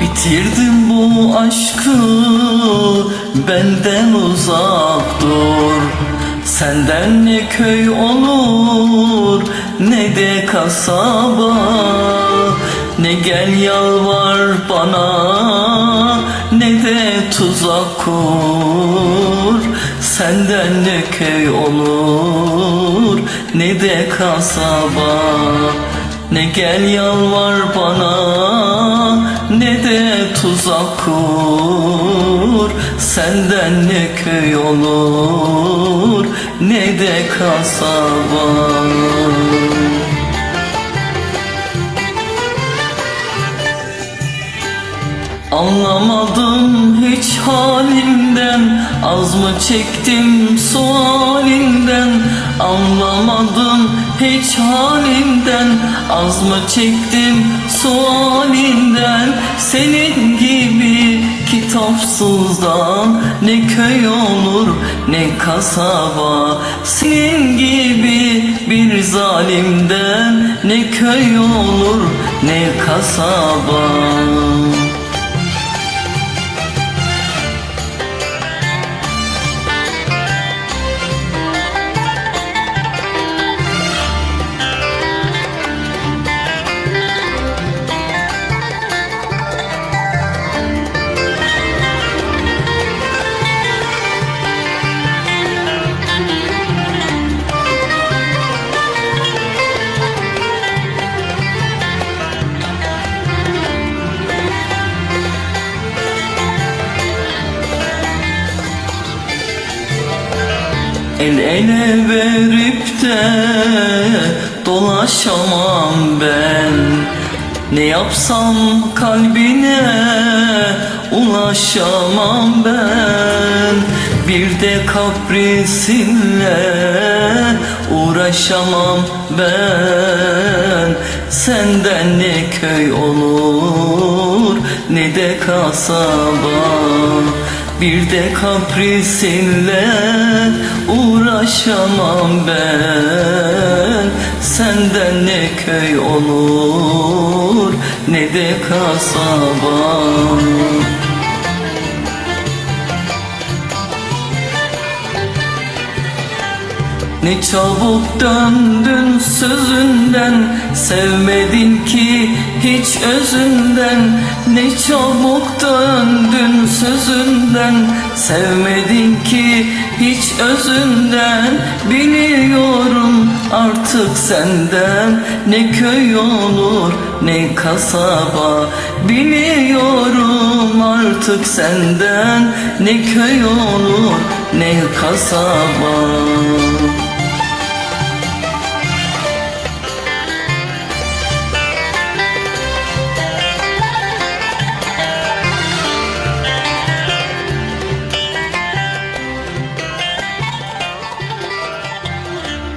Bitirdim bu aşkı benden uzak dur. Senden ne köy olur ne de kasaba. Ne gel yalvar bana ne de tuzak kur. Senden ne köy olur ne de kasaba. Ne gel yalvar bana tuzak kur Senden ne köy olur ne de kasaba Anlamadım hiç halimden Az mı çektim sualinden? Anlamadım hiç halimden Az mı çektim sualinden kitapsızdan Ne köy olur ne kasaba. Senin gibi bir zalimden Ne köy olur ne kasaba El ele verip de dolaşamam ben. Ne yapsam kalbine ulaşamam ben. Bir de kaprisinle uğraşamam ben. Senden ne köy olur ne de kasaba bir de kaprisinle uğraşamam ben. Senden ne köy olur ne de kasaba Ne çabuk döndün sözünden Sevmedin ki hiç özünden. Ne çabuk döndün sözünden Sevmedin ki hiç özünden. Biliyorum artık senden Ne köy olur ne kasaba. Biliyorum artık senden Ne köy olur ne kasaba